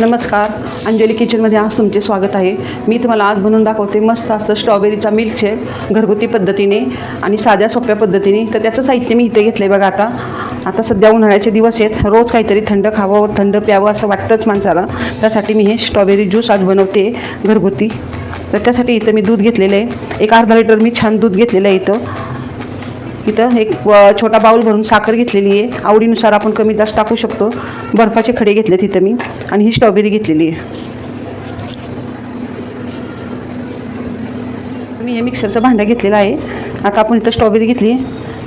नमस्कार अंजली किचनमध्ये आज तुमचे स्वागत आहे. मी तुम्हाला आज बनवून दाखवते मस्त असतं स्ट्रॉबेरीचा मिल्कशेक घरगुती पद्धतीने आणि साध्या सोप्या पद्धतीने. तर त्याचं साहित्य मी इथे घेतलं आहे बघा आता. आता सध्या उन्हाळ्याचे दिवस आहेत. रोज काहीतरी थंड खावं थंड प्यावं असं वाटतंच माणसाला. त्यासाठी मी हे स्ट्रॉबेरी ज्यूस आज बनवते घरगुती. तर त्यासाठी इथं मी दूध घेतलेलं आहे. एक अर्धा लिटर मी छान दूध घेतलेलं आहे इथं. इथं एक छोटा बाऊल भरून साखर घेतलेली आहे. आवडीनुसार आपण कमी जास्त टाकू शकतो. बर्फाचे खडे घेतले तिथं मी. आणि ही स्ट्रॉबेरी घेतलेली आहे. मी हे मिक्सरचं भांडं घेतलेलं आहे. आता आपण इथं स्ट्रॉबेरी घेतली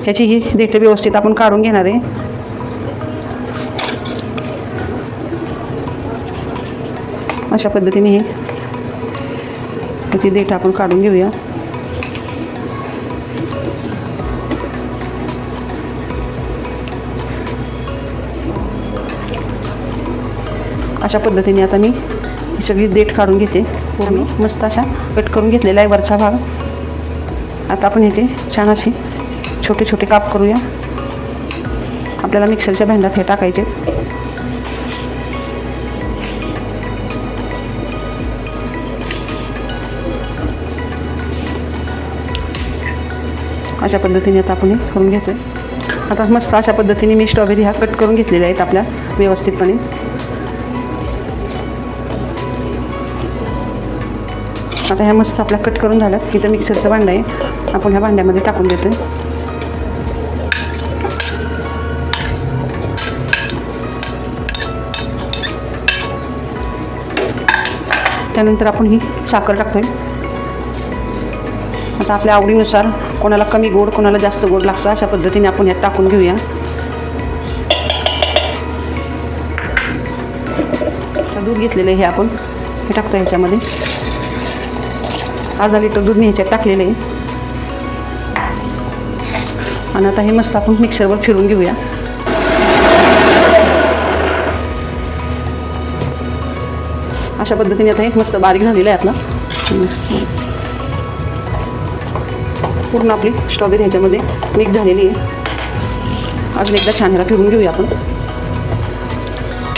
ह्याची ही देठं व्यवस्थित आपण काढून घेणार आहे. अशा पद्धतीने हे ती देठ आपण काढून घेऊया. अशा पद्धतीने आता मी ही सगळी देठ काढून घेते. पूर्ण मस्त अशा कट करून घेतलेला आहे वरचा भाग. आता आपण ह्याचे छान असे छोटे छोटे काप करूया. आपल्याला मिक्सरच्या भांड्यात हे टाकायचे. अशा पद्धतीने आता आपण हे करून घेतोय. आता मस्त अशा पद्धतीने मी स्ट्रॉबेरी हा कट करून घेतलेल्या आहेत आपल्या व्यवस्थितपणे. आता ह्या मस्त आपल्या कट करून झाल्यात. इथं मिक्सरचं भांडं आहे. आपण ह्या भांड्यामध्ये टाकून देतो त्यानंतर आपण ही साखर टाकतोय. आता आपल्या आवडीनुसार कोणाला कमी गोड कोणाला जास्त गोड लागतं अशा पद्धतीने आपण ह्यात टाकून घेऊया. दूध घेतलेलं आहे हे आपण. हे टाकतो ह्याच्यामध्ये. अर्धा लिटर दूध मी ह्याच्यात टाकलेलं आहे. आणि आता हे मस्त आपण मिक्सरवर फिरून घेऊया. अशा पद्धतीने आता हे मस्त बारीक झालेलं आहे आपलं. पूर्ण आपली स्ट्रॉबेरी ह्याच्यामध्ये मिक्स झालेली आहे. अजून एकदा छान ह्याला फिरून घेऊया आपण.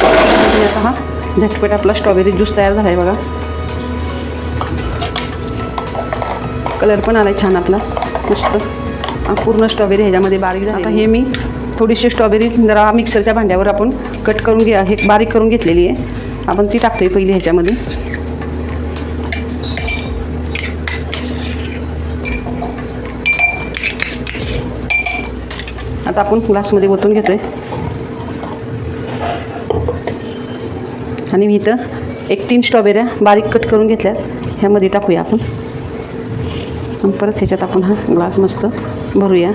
आणि आता हा झटपट आपला स्ट्रॉबेरी ज्यूस तयार झाला आहे बघा. कलर पण आला आहे छान आपला. मस्त. पूर्ण स्ट्रॉबेरी ह्याच्यामध्ये बारीक आता हे मी थोडीशी स्ट्रॉबेरी जरा मिक्सरच्या भांड्यावर आपण कट करून घ्या हे बारीक करून घेतलेली आहे. आपण ती टाकतोय पहिली ह्याच्यामध्ये. आता आपण ग्लासमध्ये ओतून घेतोय. आणि मी इथं एक तीन स्ट्रॉबेऱ्या बारीक कट करून घेतल्यात. ह्यामध्ये टाकूया आपण. आणि परत ह्याच्यात आपण हा ग्लास मस्त भरूया.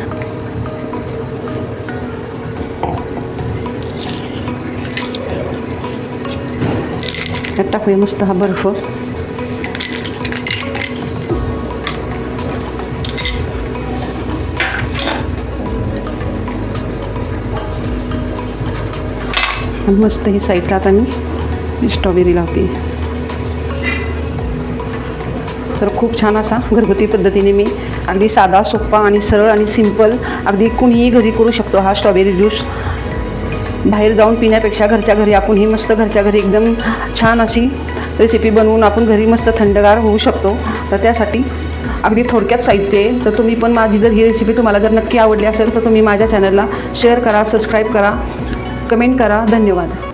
ह्यात टाकूया मस्त हा बर्फ. आणि मस्त ही साईडला आता मी स्ट्रॉबेरी लावते. तर खूप छान असा घरगुती पद्धतीने मी अगदी साधा सोप्पा आणि सरळ आणि सिंपल अगदी कुणीही घरी करू शकतो हा स्ट्रॉबेरी ज्यूस बाहेर जाऊन पिण्यापेक्षा घरच्या घरी आपण ही मस्त घरच्या घरी एकदम छान अशी रेसिपी बनवून आपण घरी मस्त थंडगार होऊ शकतो. तर त्यासाठी अगदी थोडक्यात साहित्य आहे. तर तुम्ही पण माझी जर ही रेसिपी तुम्हाला जर नक्की आवडली असेल तर तुम्ही माझ्या चॅनलला शेअर करा सबस्क्राईब करा कमेंट करा. धन्यवाद.